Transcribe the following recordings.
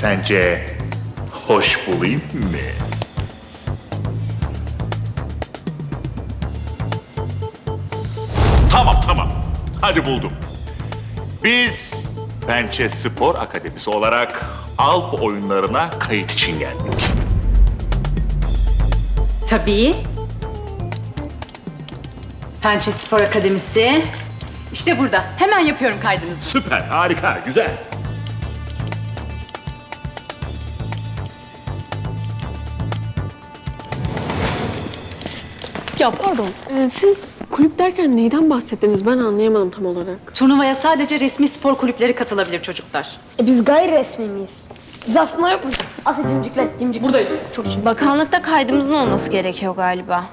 Sence hoş bulayım mı? Tamam tamam. Hadi buldum. Biz Pençe Spor Akademisi olarak Alp oyunlarına kayıt için geldik. Tabii. Pençe Spor Akademisi. İşte burada. Hemen yapıyorum kaydınızı. Süper, harika, güzel. Ya pardon, e, siz kulüp derken neyden bahsettiniz? Ben anlayamadım tam olarak. Turnuvaya sadece resmi spor kulüpleri katılabilir çocuklar. E biz gayri resmi miyiz? Biz aslında yokmuş. Asıl cimcikler, cimcik. Buradayız. Çok iyi. Bakanlıkta kaydımızın olması gerekiyor galiba.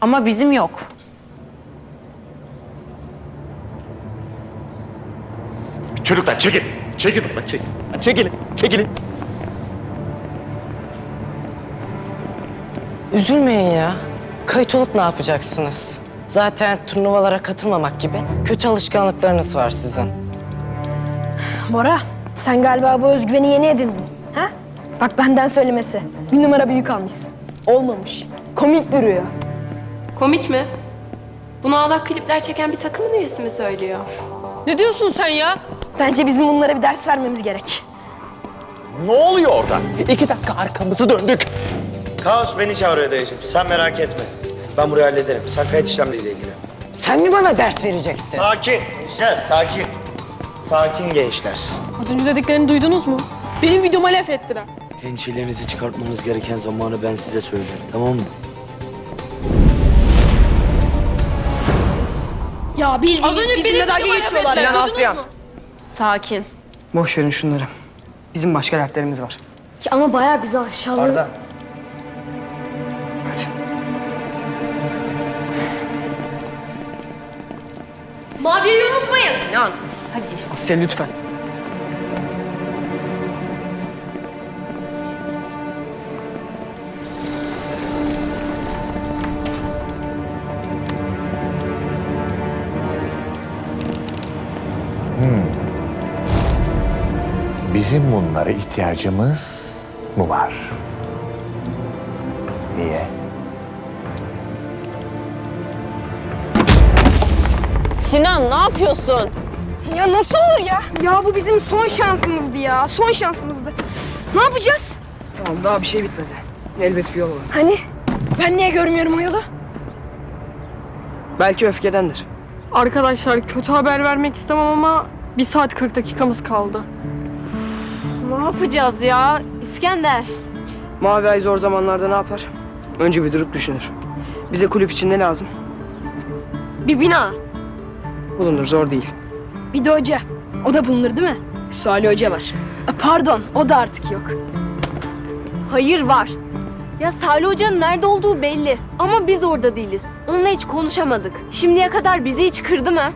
Ama bizim yok. Çocuklar çekil. Çekil bak çekil. Çekilin, çekilin. Üzülmeyin ya. Kayıt olup ne yapacaksınız? Zaten turnuvalara katılmamak gibi kötü alışkanlıklarınız var sizin. Bora, sen galiba bu özgüveni yeni edindin. Ha? Bak benden söylemesi. Bir numara büyük almışsın. Olmamış. Komik duruyor. Komik mi? Bunu ağlak klipler çeken bir takımın üyesi mi söylüyor? Ne diyorsun sen ya? Bence bizim bunlara bir ders vermemiz gerek. Ne oluyor orada? İki dakika arkamızı döndük. Kaos beni çağırıyor dayıcığım. Sen merak etme. Ben burayı hallederim. Sen kayıt işlemleriyle ilgilen. Sen mi bana ders vereceksin? Sakin. Gençler sakin. Sakin gençler. Az önce dediklerini duydunuz mu? Benim videoma laf ettiler. Pençelerinizi çıkartmanız gereken zamanı ben size söylerim. Tamam mı? Ya bildiğiniz Az önce benim dalga geçiyorlar Sinan Asya. Sakin. Boş verin şunları. Bizim başka dertlerimiz var. Ama bayağı bizi aşağılıyor. Arda. Maviyi unutmayın. Asya lütfen. Bizim bunlara ihtiyacımız mı var? Niye? Sinan ne yapıyorsun? Ya nasıl olur ya? Ya bu bizim son şansımızdı ya. Son şansımızdı. Ne yapacağız? Tamam daha bir şey bitmedi. Elbet bir yol var. Hani? Ben niye görmüyorum o yolu? Belki öfkedendir. Arkadaşlar kötü haber vermek istemem ama bir saat 40 dakikamız kaldı. Ne yapacağız ya? İskender. Mavi Ay zor zamanlarda ne yapar? Önce bir durup düşünür. Bize kulüp için ne lazım? Bir bina. Bulunur zor değil. Bir de hoca. O da bulunur değil mi? Salih Hoca var. E, Pardon, o da artık yok. Hayır var. Ya Salih Hoca'nın nerede olduğu belli. Ama biz orada değiliz. Onunla hiç konuşamadık. Şimdiye kadar bizi hiç kırdı mı?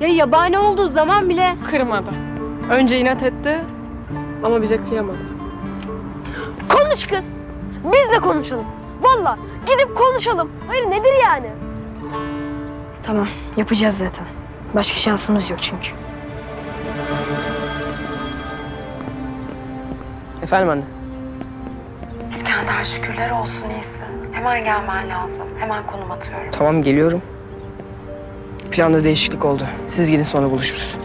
Ya yabani olduğu zaman bile Kırmadı. Önce inat etti ama bize kıyamadı. Konuş kız. Biz de konuşalım. Vallahi gidip konuşalım. Hayır nedir yani? Tamam, yapacağız zaten. Başka şansımız yok çünkü. Efendim anne. İskender şükürler olsun iyisin. Hemen gelmen lazım. Hemen konum atıyorum. Tamam geliyorum. Planda değişiklik oldu. Siz gidin sonra buluşuruz.